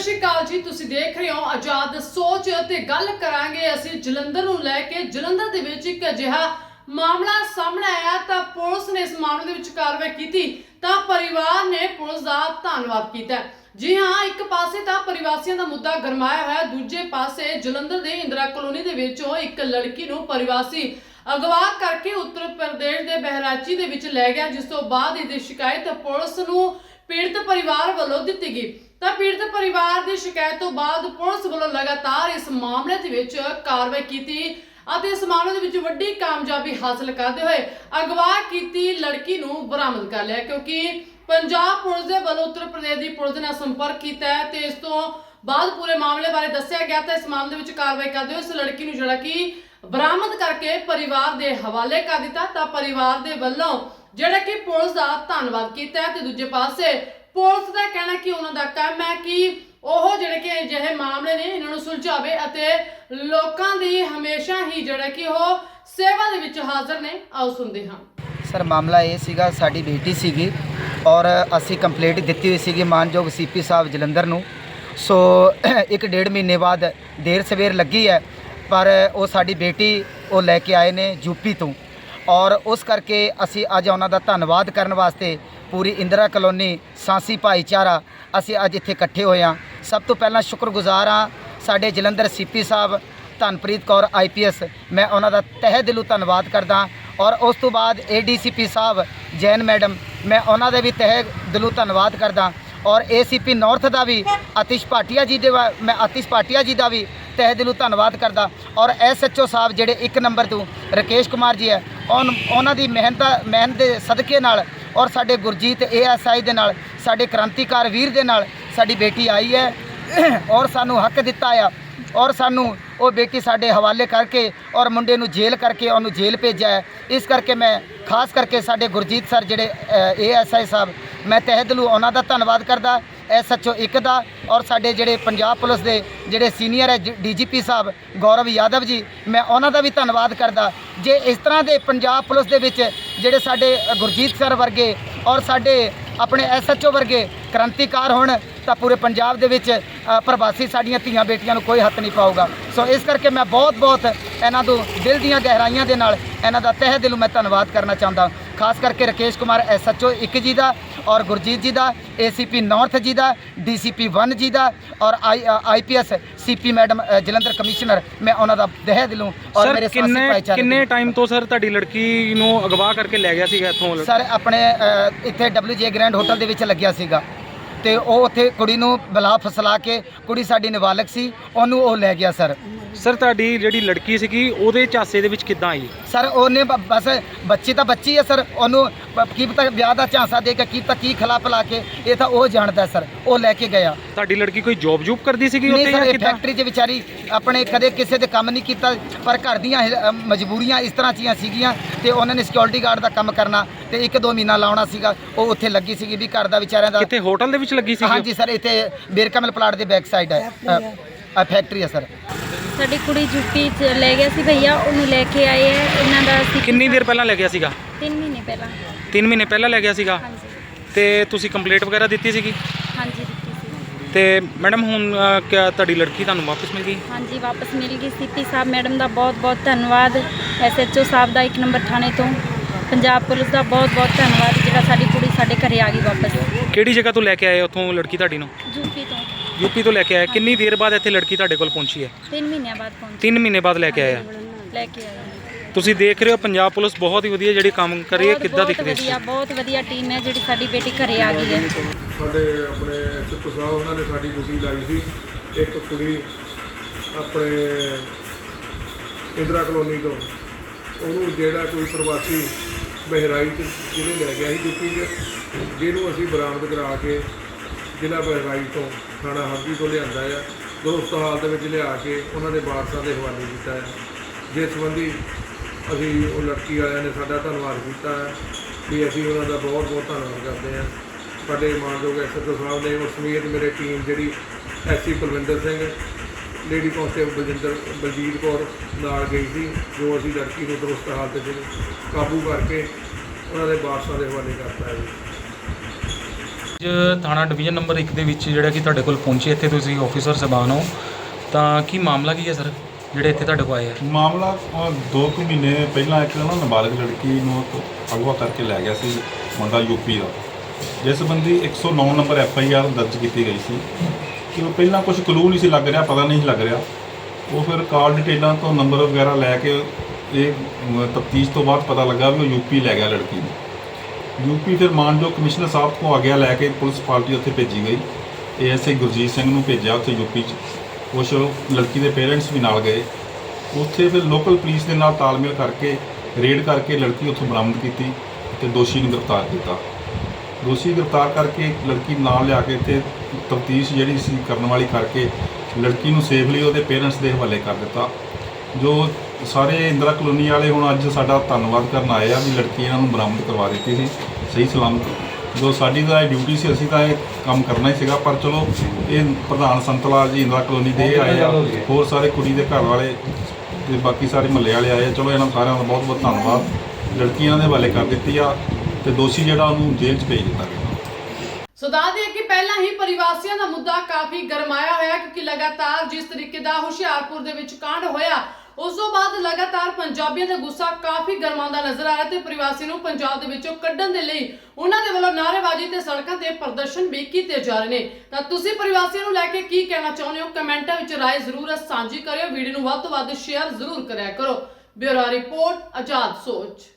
ਸ਼੍ਰੀ ਅਕਾਲ ਜੀ, ਤੁਸੀਂ ਦੇਖ ਰਹੇ ਹੋ ਆਜ਼ਾਦ ਸੋਚ ਤੇ ਗੱਲ ਕਰਾਂਗੇ ਅਸੀਂ ਜਲੰਧਰ ਨੂੰ ਲੈ ਕੇ। ਜਲੰਧਰ ਦੇ ਵਿੱਚ ਇੱਕ ਅਜਿਹਾ ਮਾਮਲਾ ਸਾਹਮਣੇ ਆਇਆ, ਤਾਂ ਪੁਲਿਸ ਨੇ ਇਸ ਮਾਮਲੇ ਦੇ ਵਿੱਚ ਕਾਰਵਾਈ ਕੀਤੀ, ਤਾਂ ਪਰਿਵਾਰ ਨੇ ਪੁਲਿਸ ਦਾ ਧੰਨਵਾਦ ਕੀਤਾ। ਜੀ ਹਾਂ, ਇੱਕ ਪਾਸੇ ਤਾਂ ਪਰਿਵਾਸੀਆਂ ਦਾ ਮੁੱਦਾ ਗਰਮਾਇਆ ਹੋਇਆ, ਦੂਜੇ ਪਾਸੇ ਜਲੰਧਰ ਦੇ ਇੰਦਰਾ ਕਲੋਨੀ ਦੇ ਵਿੱਚੋਂ ਇੱਕ ਲੜਕੀ ਨੂੰ ਪਰਿਵਾਸੀ ਅਗਵਾ ਕਰਕੇ ਉੱਤਰ ਪ੍ਰਦੇਸ਼ ਦੇ ਬਹਿਰਾਚੀ ਦੇ ਵਿੱਚ ਲੈ ਗਿਆ, ਜਿਸ ਤੋਂ ਬਾਅਦ ਇਹਦੀ ਸ਼ਿਕਾਇਤ ਪੁਲਿਸ ਨੂੰ ਪੀੜਤ ਪਰਿਵਾਰ ਵੱਲੋਂ ਦਿੱਤੀ ਗਈ। ਤਾਂ ਪੀੜਤ ਪਰਿਵਾਰ ਦੀ ਸ਼ਿਕਾਇਤ ਤੋਂ ਬਾਅਦ ਪੁਲਿਸ ਵੱਲੋਂ ਲਗਾਤਾਰ ਇਸ ਮਾਮਲੇ ਦੇ ਵਿੱਚ ਕਾਰਵਾਈ ਕੀਤੀ ਅਤੇ ਇਸ ਮਾਮਲੇ ਦੇ ਵਿੱਚ ਵੱਡੀ ਕਾਮਯਾਬੀ ਹਾਸਲ ਕਰਦੇ ਹੋਏ ਅਗਵਾ ਕੀਤੀ ਲੜਕੀ ਨੂੰ ਬਰਾਮਦ ਕਰ ਲਿਆ। ਕਿਉਂਕਿ ਪੰਜਾਬ ਪੁਲਿਸ ਦੇ ਵੱਲੋਂ ਉੱਤਰ ਪ੍ਰਦੇਸ਼ ਦੀ ਪੁਲਿਸ ਨਾਲ ਸੰਪਰਕ ਕੀਤਾ ਹੈ ਤੇ ਇਸ ਤੋਂ ਬਾਅਦ ਪੂਰੇ ਮਾਮਲੇ ਬਾਰੇ ਦੱਸਿਆ ਗਿਆ ਤਾਂ ਇਸ ਮਾਮਲੇ ਵਿੱਚ ਕਾਰਵਾਈ ਕਰਦੇ ਹੋਏ ਇਸ ਲੜਕੀ ਨੂੰ ਜਿਹੜਾ ਕਿ ਬਰਾਮਦ ਕਰਕੇ ਪਰਿਵਾਰ ਦੇ ਹਵਾਲੇ ਕਰ ਦਿੱਤਾ। ਤਾਂ ਪਰਿਵਾਰ ਦੇ ਵੱਲੋਂ ਜਿਹੜਾ ਕਿ ਪੁਲਿਸ ਦਾ ਧੰਨਵਾਦ ਕੀਤਾ ਹੈ ਤੇ ਦੂਜੇ ਪਾਸੇ ਪੁਲਿਸ ਦਾ ਕਹਿਣਾ ਕਿ ਉਹਨਾਂ ਦਾ ਕੰਮ ਹੈ ਕਿ ਉਹ ਜਿਹੜੇ ਕਿ ਅਜਿਹੇ ਮਾਮਲੇ ਨੇ, ਇਹਨਾਂ ਨੂੰ ਸੁਲਝਾਵੇ ਅਤੇ ਲੋਕਾਂ ਦੀ ਹਮੇਸ਼ਾ ਹੀ ਜਿਹੜਾ ਕਿ ਉਹ ਸੇਵਾ ਦੇ ਵਿੱਚ ਹਾਜ਼ਰ ਨੇ। ਆਓ ਸੁਣਦੇ ਹਾਂ। ਸਰ, ਮਾਮਲਾ ਇਹ ਸੀਗਾ, ਸਾਡੀ ਬੇਟੀ ਸੀਗੀ ਔਰ ਅਸੀਂ ਕੰਪਲੇਂਟ ਦਿੱਤੀ ਹੋਈ ਸੀਗੀ ਮਾਨਯੋਗ ਸੀਪੀ ਸਾਹਿਬ ਜਲੰਧਰ ਨੂੰ। ਸੋ, ਇੱਕ ਡੇਢ ਮਹੀਨੇ ਬਾਅਦ ਦੇਰ ਸਵੇਰ ਲੱਗੀ ਹੈ, ਪਰ ਉਹ ਸਾਡੀ ਬੇਟੀ ਉਹ ਲੈ ਕੇ ਆਏ ਨੇ ਯੂਪੀ ਤੋਂ। ਔਰ ਉਸ ਕਰਕੇ ਅਸੀਂ ਅੱਜ ਉਹਨਾਂ ਦਾ ਧੰਨਵਾਦ ਕਰਨ ਵਾਸਤੇ ਪੂਰੀ ਇੰਦਰਾ ਕਲੋਨੀ, ਸਾਂਸੀ ਭਾਈਚਾਰਾ ਅਸੀਂ ਅੱਜ ਇੱਥੇ ਇਕੱਠੇ ਹੋਏ ਹਾਂ। ਸਭ ਤੋਂ ਪਹਿਲਾਂ ਸ਼ੁਕਰਗੁਜ਼ਾਰ ਹਾਂ ਸਾਡੇ ਜਲੰਧਰ ਸੀਪੀ ਸਾਹਿਬ, ਧਨਪ੍ਰੀਤ ਕੌਰ ਆਈਪੀਐਸ ਮੈਂ ਉਹਨਾਂ ਦਾ ਤਹਿ ਦਿਲੋਂ ਧੰਨਵਾਦ ਕਰਦਾ ਔਰ ਉਸ ਤੋਂ ਬਾਅਦ ਏਡੀਸੀਪੀ ਸਾਹਿਬ, ਜੈਨ ਮੈਡਮ, ਮੈਂ ਉਹਨਾਂ ਦੇ ਵੀ ਤਹਿ ਦਿਲੋਂ ਧੰਨਵਾਦ ਕਰਦਾ ਔਰ ਏਸੀਪੀ ਨਾਰਥ ਦਾ ਵੀ, ਆਤਿਸ਼ ਭਾਟੀਆ ਜੀ ਦੇ ਵਾ- ਮੈਂ ਆਤਿਸ਼ ਭਾਟੀਆ ਜੀ ਦਾ ਵੀ ਤਹਿ ਦਿਲੋਂ ਧੰਨਵਾਦ ਕਰਦਾ ਔਰ ਐਸਐਚਓ ਸਾਹਿਬ ਜਿਹੜੇ ਇੱਕ ਨੰਬਰ ਤੋਂ ਰਕੇਸ਼ ਕੁਮਾਰ ਜੀ ਹੈ ਉਨ- ਉਹਨਾਂ ਦੀ ਮਿਹਨਤ ਮਿਹਨਤ ਦੇ ਸਦਕੇ ਨਾਲ ਔਰ ਸਾਡੇ ਗੁਰਜੀਤ ਏਐਸਆਈ ਦੇ ਨਾਲ, ਸਾਡੇ ਕ੍ਰਾਂਤੀਕਾਰ ਵੀਰ ਦੇ ਨਾਲ ਸਾਡੀ ਬੇਟੀ ਆਈ ਹੈ ਔਰ ਸਾਨੂੰ ਹੱਕ ਦਿੱਤਾ ਆ ਔਰ ਸਾਨੂੰ ਉਹ ਬੇਟੀ ਸਾਡੇ ਹਵਾਲੇ ਕਰਕੇ ਔਰ ਮੁੰਡੇ ਨੂੰ ਜੇਲ੍ਹ ਕਰਕੇ ਉਹਨੂੰ ਜੇਲ੍ਹ ਭੇਜਿਆ ਇਸ ਕਰਕੇ ਮੈਂ ਖਾਸ ਕਰਕੇ ਸਾਡੇ ਗੁਰਜੀਤ ਸਰ ਜਿਹੜੇ ਏਐਸਆਈ ਸਾਹਿਬ, ਮੈਂ ਤਹਿ ਦਿਲੋਂ ਉਹਨਾਂ ਦਾ ਧੰਨਵਾਦ ਕਰਦਾ ਐਸਐਚਓ ਇੱਕ ਦਾ ਔਰ ਸਾਡੇ ਜਿਹੜੇ ਪੰਜਾਬ ਪੁਲਿਸ ਦੇ ਜਿਹੜੇ ਸੀਨੀਅਰ ਹੈ ਡੀਜੀਪੀ ਸਾਹਿਬ ਗੌਰਵ ਯਾਦਵ ਜੀ, ਮੈਂ ਉਹਨਾਂ ਦਾ ਵੀ ਧੰਨਵਾਦ ਕਰਦਾ। ਜੇ ਇਸ ਤਰ੍ਹਾਂ ਦੇ ਪੰਜਾਬ ਪੁਲਿਸ ਦੇ ਵਿੱਚ ਜਿਹੜੇ ਸਾਡੇ ਗੁਰਜੀਤ ਸਰ ਵਰਗੇ ਔਰ ਸਾਡੇ ਆਪਣੇ ਐਸਐਚਓ ਵਰਗੇ ਕ੍ਰਾਂਤੀਕਾਰ ਹੋਣ, ਤਾਂ ਪੂਰੇ ਪੰਜਾਬ ਦੇ ਵਿੱਚ ਪ੍ਰਵਾਸੀ ਸਾਡੀਆਂ ਧੀਆਂ ਬੇਟੀਆਂ ਨੂੰ ਕੋਈ ਹੱਥ ਨਹੀਂ ਪਾਊਗਾ। ਸੋ ਇਸ ਕਰਕੇ ਮੈਂ ਬਹੁਤ ਬਹੁਤ ਇਹਨਾਂ ਨੂੰ ਦਿਲ ਦੀਆਂ ਗਹਿਰਾਈਆਂ ਦੇ ਨਾਲ ਇਹਨਾਂ ਦਾ ਤਹਿ ਦਿਲੋਂ ਮੈਂ ਧੰਨਵਾਦ ਕਰਨਾ ਚਾਹੁੰਦਾ। ਖਾਸ ਕਰਕੇ ਰਕੇਸ਼ ਕੁਮਾਰ ਐਸਐਚਓ ਇੱਕ ਜੀ ਦਾ ਔਰ ਗੁਰਜੀਤ ਜੀ ਦਾ ਏਸੀਪੀ ਨਾਰਥ ਜੀ ਦਾ ਡੀਸੀਪੀ 1 ਜੀ ਦਾ ਔਰ IPS CP madam Jalandhar commissioner ਮੈਂ ਉਹਨਾਂ ਦਾ ਤਹਿ ਦਿਲੋਂ ਔਰ ਮੇਰੇ ਸਾਥੀ ਭਾਈਚਾਰੇ ਕਿੰਨੇ ਟਾਈਮ ਤੋਂ ਸਰ ਤੁਹਾਡੀ ਲੜਕੀ ਨੂੰ ਅਗਵਾ ਕਰਕੇ ਲੈ ਗਿਆ ਸੀਗਾ ਇੱਥੋਂ ਸਰ ਆਪਣੇ ਇੱਥੇ WJ ਗ੍ਰੈਂਡ ਹੋਟਲ ਦੇ ਵਿੱਚ ਲੱਗਿਆ ਸੀਗਾ। ਤੇ ਉਹ ਉੱਥੇ ਕੁੜੀ ਨੂੰ ਬਲਾ ਫਸਲਾ ਕੇ ਕੁੜੀ ਸਾਡੀ ਨਾਬਾਲਗ ਸੀ ਉਹਨੂੰ ਉਹ ਲੈ ਗਿਆ ਸਰ ਸਰ ਤੁਹਾਡੀ ਜਿਹੜੀ ਲੜਕੀ ਸੀਗੀ ਉਹਦੇ ਝਾਂਸੇ ਦੇ ਵਿੱਚ ਕਿੱਦਾਂ ਆਈ? ਸਰ ਉਹਨੇ ਬਸ ਬੱਚੀ ਤਾਂ ਬੱਚੀ ਹੈ ਸਰ ਉਹਨੂੰ ਕੀ ਪਤਾ ਵਿਆਹ ਦਾ ਝਾਂਸਾ ਦੇ ਕੇ ਕੀ ਪਤਾ ਕੀ ਖਿਲਾ ਪਿਲਾ ਕੇ ਇਹ ਤਾਂ ਉਹ ਜਾਣਦਾ ਸਰ ਉਹ ਲੈ ਕੇ ਗਿਆ। ਤੁਹਾਡੀ ਲੜਕੀ ਕੋਈ ਜੌਬ ਜੂਬ ਕਰਦੀ ਸੀਗੀ ਨਹੀਂ ਉੱਥੇ ਸਰ ਜਾਂ ਇਹ ਕਿੱਦਾਂ? ਫੈਕਟਰੀ 'ਚ ਵਿਚਾਰੀ ਆਪਣੇ ਕਦੇ ਕਿਸੇ ਦੇ ਕੰਮ ਨਹੀਂ ਕੀਤਾ ਪਰ ਘਰ ਦੀਆਂ ਇਹ, ਅ, ਮਜਬੂਰੀਆਂ ਇਸ ਤਰ੍ਹਾਂ ਦੀਆਂ ਸੀਗੀਆਂ ਤੇ ਉਹਨਾਂ ਨੇ ਸਿਕਿਉਰਿਟੀ ਗਾਰਡ ਦਾ ਕੰਮ ਕਰਨਾ ਤੇ ਇੱਕ ਦੋ ਮਹੀਨਾ ਲਾਉਣਾ ਸੀਗਾ ਉਹ ਉੱਥੇ ਲੱਗੀ ਸੀਗੀ ਵੀ ਘਰ ਦਾ ਵਿਚਾਰਿਆਂ ਦਾ ਕਿੱਥੇ ਹੋਟਲ ਦੇ ਵਿੱਚ ਲੱਗੀ ਸੀ ਹਾਂਜੀ ਸਰ ਇੱਥੇ ਬੇਰਕਮਲ ਪਲਾਟ ਦੇ ਬੈਕ ਸਾਈਡ ਹੈ। ਆ ਫੈਕਟਰੀ ਹੈ ਸਰ। ਸਾਡੀ ਕੁੜੀ ਯੂਪੀ ਚ ਲੈ ਗਿਆ ਸੀ ਭਈਆ ਉਹਨੂੰ ਲੈ ਕੇ ਆਏ ਹੈ ਇਹਨਾਂ ਦਾ ਅਸੀਂ ਕਿੰਨੀ ਦੇਰ ਪਹਿਲਾਂ ਲੈ ਗਿਆ ਸੀਗਾ? 3 ਮਹੀਨੇ ਪਹਿਲਾਂ। 3 ਮਹੀਨੇ ਪਹਿਲਾਂ ਲੈ ਗਿਆ ਸੀਗਾ? ਹਾਂਜੀ। ਤੇ ਤੁਸੀਂ ਕੰਪਲੀਟ ਵਗੈਰਾ ਦਿੱਤੀ ਸੀਗੀ? ਹਾਂਜੀ ਦਿੱਤੀ ਸੀ। ਤੇ ਮੈਡਮ ਹੁਣ ਅ, ਕਿਆ ਤੁਹਾਡੀ ਲੜਕੀ ਤੁਹਾਨੂੰ ਵਾਪਸ ਮਿਲ ਗਈ? ਹਾਂਜੀ ਵਾਪਸ ਮਿਲ ਗਈ। ਸੀਪੀ ਸਾਹਿਬ ਮੈਡਮ ਦਾ ਬਹੁਤ ਬਹੁਤ ਧੰਨਵਾਦ ਐਸਐਚਓ ਸਾਹਿਬ ਦਾ ਇੱਕ ਨੰਬਰ ਥਾਣੇ ਤੋਂ। ਪੰਜਾਬ ਪੁਲਿਸ ਦਾ ਬਹੁਤ ਬਹੁਤ ਧੰਨਵਾਦ ਜਿਹੜਾ ਸਾਡੀ ਕੁੜੀ ਸਾਡੇ ਘਰੇ ਆ ਗਈ ਵਾਪਸ। ਕਿਹੜੀ ਜਗ੍ਹਾ ਤੋਂ ਲੈ ਕੇ ਆਏ ਉੱਥੋਂ ਲੜਕੀ ਤੁਹਾਡੀ ਨੂੰ? ਯੂਪੀ ਤੋਂ। ਯੂਪੀ ਤੋਂ ਲੈ ਕੇ ਆਏ ਕਿੰਨੀ ਦੇਰ ਬਾਅਦ ਇੱਥੇ ਲੜਕੀ ਤੁਹਾਡੇ ਕੋਲ ਪਹੁੰਚੀ ਹੈ? 3 ਮਹੀਨਿਆਂ ਬਾਅਦ ਪਹੁੰਚੀ। 3 ਮਹੀਨੇ ਬਾਅਦ ਲੈ ਕੇ ਆਏ ਆ ਲੈ ਕੇ ਆਏ ਤੁਸੀਂ ਦੇਖ ਰਹੇ ਹੋ ਪੰਜਾਬ ਪੁਲਿਸ ਬਹੁਤ ਹੀ ਵਧੀਆ ਜਿਹੜੀ ਕੰਮ ਕਰ ਰਹੀ ਹੈ ਕਿੱਦਾਂ ਦਿਖ ਬਹੁਤ ਰਹੀ ਵਧੀਆ ਬਹੁਤ ਵਧੀਆ ਟੀਮ ਹੈ ਜਿਹੜੀ ਸਾਡੀ ਬੇਟੀ ਘਰੇ ਆ ਗਈ ਹੈ। ਸਾਡੇ ਆਪਣੇ ਸਿੱਧੂ ਸਾਹਿਬ ਉਹਨਾਂ ਨੇ ਸਾਡੀ ਡਿਊਟੀ ਲਾਈ ਸੀ। ਇੱਕ ਕੁੜੀ ਆਪਣੇ ਇੰਦਰਾ ਕਲੋਨੀ ਤੋਂ ਉਹਨੂੰ ਜਿਹੜਾ ਕੋਈ ਪ੍ਰਵਾਸੀ ਬਹਿਰਾਈਚ ਜਿਹਨੇ ਲੈ ਗਿਆ ਸੀ ਡਿਊਟੀ 'ਚ ਜਿਹਨੂੰ ਅਸੀਂ ਬਰਾਮਦ ਕਰਾ ਕੇ ਜ਼ਿਲ੍ਹਾ ਬਹਿਰਾਈਚ ਤੋਂ ਥਾਣਾ ਹਰਦੀ ਤੋਂ ਲਿਆਂਦਾ ਆ। ਦੋਸਤ ਹਾਲ ਦੇ ਵਿੱਚ ਲਿਆ ਕੇ ਉਹਨਾਂ ਦੇ ਵਾਰਸਾਂ ਦੇ ਹਵਾਲੇ ਕੀਤਾ ਹੈ ਜਿਸ ਸੰਬੰਧੀ ਅਸੀਂ ਉਹ ਲੜਕੀ ਵਾਲਿਆਂ ਨੇ ਸਾਡਾ ਧੰਨਵਾਦ ਕੀਤਾ ਹੈ ਵੀ ਅਸੀਂ ਉਹਨਾਂ ਦਾ ਬਹੁਤ ਬਹੁਤ ਧੰਨਵਾਦ ਕਰਦੇ ਹਾਂ ਸਾਡੇ ਮਾਨਯੋਗ ਐਸਐਸਓ ਸਾਹਿਬ ਨੇ ਉਸ ਸਮੇਤ ਮੇਰੇ ਟੀਮ ਜਿਹੜੀ SC Kulwinder Singh lady constable Baljinder, Baljit Kaur ਨਾਲ ਗਈ ਸੀ, ਜੋ ਅਸੀਂ ਲੜਕੀ ਨੂੰ ਦਰੁਸਤ ਹਾਲਤ ਵਿੱਚ ਕਾਬੂ ਕਰਕੇ ਉਹਨਾਂ ਦੇ ਵਾਰਸਾਂ ਦੇ ਹਵਾਲੇ ਕਰਤਾ ਹੈ ਅੱਜ ਥਾਣਾ ਡਿਵੀਜ਼ਨ ਨੰਬਰ 1 ਦੇ ਵਿੱਚ ਜਿਹੜਾ ਕਿ ਤੁਹਾਡੇ ਕੋਲ ਪਹੁੰਚੇ ਇੱਥੇ ਤੁਸੀਂ ਆਫੀਸਰ ਸਾਹਿਬਾਨ ਹੋ। ਤਾਂ ਕੀ ਮਾਮਲਾ ਕੀ ਹੈ ਸਰ ਜਿਹੜੇ ਇੱਥੇ ਤੁਹਾਡੇ ਕੋਲ ਆਏ ਆ? ਮਾਮਲਾ ਅ, ਦੋ ਕੁ ਮਹੀਨੇ ਪਹਿਲਾਂ ਇੱਕ ਨਾ ਨਾਬਾਲਗ ਲੜਕੀ ਨੂੰ ਅਗਵਾ ਕਰਕੇ ਲੈ ਗਿਆ ਸੀ ਮੁੰਡਾ ਯੂਪੀ ਦਾ। ਜਿਸ ਸੰਬੰਧੀ 109 ਨੰਬਰ ਐਫ ਆਈ ਆਰ ਦਰਜ ਕੀਤੀ ਗਈ ਸੀ। ਕਿ ਉਹ ਪਹਿਲਾਂ ਕੁਝ ਕਲੂ ਨਹੀਂ ਸੀ ਲੱਗ ਰਿਹਾ ਪਤਾ ਨਹੀਂ ਲੱਗ ਰਿਹਾ। ਉਹ ਫਿਰ ਕਾਲ ਡਿਟੇਲਾਂ ਤੋਂ ਨੰਬਰ ਵਗੈਰਾ ਲੈ ਕੇ ਇਹ ਤਫਤੀਸ਼ ਤੋਂ ਬਾਅਦ ਪਤਾ ਲੱਗਾ ਵੀ ਉਹ ਯੂਪੀ ਲੈ ਗਿਆ ਲੜਕੀ ਨੂੰ। ਯੂਪੀ ਫਿਰ ਮਾਨਯੋਗ ਕਮਿਸ਼ਨਰ ਸਾਹਿਬ ਤੋਂ ਆਗਿਆ ਲੈ ਕੇ ਪੁਲਿਸ ਪਾਰਟੀ ਉੱਥੇ ਭੇਜੀ ਗਈ। ਏਐਸਆਈ ਗੁਰਜੀਤ ਸਿੰਘ ਨੂੰ ਭੇਜਿਆ ਉੱਥੇ ਯੂਪੀ 'ਚ। ਕੁਛ ਲੜਕੀ ਦੇ ਪੇਰੈਂਟਸ ਵੀ ਨਾਲ ਗਏ। ਉੱਥੇ ਫਿਰ ਲੋਕਲ ਪੁਲਿਸ ਦੇ ਨਾਲ ਤਾਲਮੇਲ ਕਰਕੇ, ਰੇਡ ਕਰਕੇ ਲੜਕੀ ਉੱਥੋਂ ਬਰਾਮਦ ਕੀਤੀ ਤੇ ਦੋਸ਼ੀ ਨੂੰ ਗ੍ਰਿਫਤਾਰ ਕੀਤਾ। ਦੋਸ਼ੀ ਗ੍ਰਿਫਤਾਰ ਕਰਕੇ ਲੜਕੀ ਨਾਲ ਲਿਆ ਕੇ ਇੱਥੇ ਤਫਤੀਸ਼ ਜਿਹੜੀ ਸੀ ਕਰਨ ਵਾਲੀ ਕਰਕੇ ਲੜਕੀ ਨੂੰ ਸੇਫਲੀ ਉਹਦੇ ਪੇਰੈਂਟਸ ਦੇ ਹਵਾਲੇ ਕਰ ਦਿੱਤਾ। ਜੋ ਸਾਰੇ ਇੰਦਰਾ ਕਲੋਨੀ ਵਾਲੇ ਹੁਣ ਅੱਜ ਸਾਡਾ ਧੰਨਵਾਦ ਕਰਨ ਆਏ ਆ ਵੀ ਲੜਕੀ ਇਹਨਾਂ ਨੂੰ ਬਰਾਮਦ ਕਰਵਾ ਦਿੱਤੀ ਸੀ, ਸਹੀ ਸਲਾਮਤ। ਜੋ ਸਾਡੀ ਤਾਂ ਡਿਊਟੀ ਸੀ, ਅਸੀਂ ਤਾਂ ਇਹ ਕੰਮ ਕਰਨਾ ਹੀ ਸੀਗਾ, ਪਰ ਚਲੋ ਇਹ ਪ੍ਰਧਾਨ ਸੰਤਲਾਲ ਜੀ ਇੰਦਰਾ ਕਲੋਨੀ ਦੇ ਇਹ ਆਏ ਆ, ਹੋਰ ਸਾਰੇ ਕੁੜੀ ਦੇ ਘਰ ਵਾਲੇ ਤੇ ਬਾਕੀ ਸਾਰੇ ਮਹੱਲੇ ਵਾਲੇ ਆਏ ਆ, ਚਲੋ ਇਹਨਾਂ ਸਾਰਿਆਂ ਦਾ ਬਹੁਤ ਬਹੁਤ ਧੰਨਵਾਦ। ਲੜਕੀਆਂ ਦੇ ਹਵਾਲੇ ਕਰ ਦਿੱਤੀ ਆ ਤੇ ਦੋਸ਼ੀ ਜਿਹੜਾ ਉਹਨੂੰ ਜੇਲ੍ਹ 'ਚ ਭੇਜ ਦਿੱਤਾ ਗਿਆ। ਸੋ ਦੱਸ ਕਿ ਪਹਿਲਾਂ ਹੀ ਪਰਿਵਾਸੀਆਂ ਦਾ ਮੁੱਦਾ ਕਾਫੀ ਗਰਮਾਇਆ ਹੋਇਆ, ਕਿਉਂਕਿ ਲਗਾਤਾਰ ਜਿਸ ਤਰੀਕੇ ਦਾ ਹੁਸ਼ਿਆਰਪੁਰ ਦੇ ਵਿੱਚ ਕਾਂਡ ਹੋਇਆ ਉਸ ਤੋਂ ਬਾਅਦ ਲਗਾਤਾਰ ਪੰਜਾਬੀਆਂ ਦਾ ਗੁੱਸਾ ਕਾਫੀ ਗਰਮਾਉਂਦਾ ਨਜ਼ਰ ਆ ਰਿਹਾ ਤੇ ਪ੍ਰਵਾਸੀ ਨੂੰ ਪੰਜਾਬ ਦੇ ਵਿੱਚੋਂ ਕੱਢਣ ਦੇ ਲਈ ਉਹਨਾਂ ਦੇ ਵੱਲੋਂ ਨਾਅਰੇਬਾਜ਼ੀ ਤੇ ਸੜਕਾਂ ਤੇ ਪ੍ਰਦਰਸ਼ਨ ਵੀ ਕੀਤੇ ਜਾ ਰਹੇ ਨੇ। ਤਾਂ ਤੁਸੀਂ ਪ੍ਰਵਾਸੀਆਂ ਨੂੰ ਲੈ ਕੇ ਕੀ ਕਹਿਣਾ ਚਾਹੁੰਦੇ ਹੋ? ਕਮੈਂਟਾਂ ਵਿੱਚ ਰਾਏ ਜ਼ਰੂਰ ਸਾਂਝੀ ਕਰਿਓ। ਵੀਡੀਓ ਨੂੰ ਵੱਧ ਤੋਂ ਵੱਧ ਸ਼ੇਅਰ ਜ਼ਰੂਰ ਕਰਿਆ ਕਰੋ। ਬਿਊਰੋ ਰਿਪੋਰਟ, ਆਜ਼ਾਦ ਸੋਚ।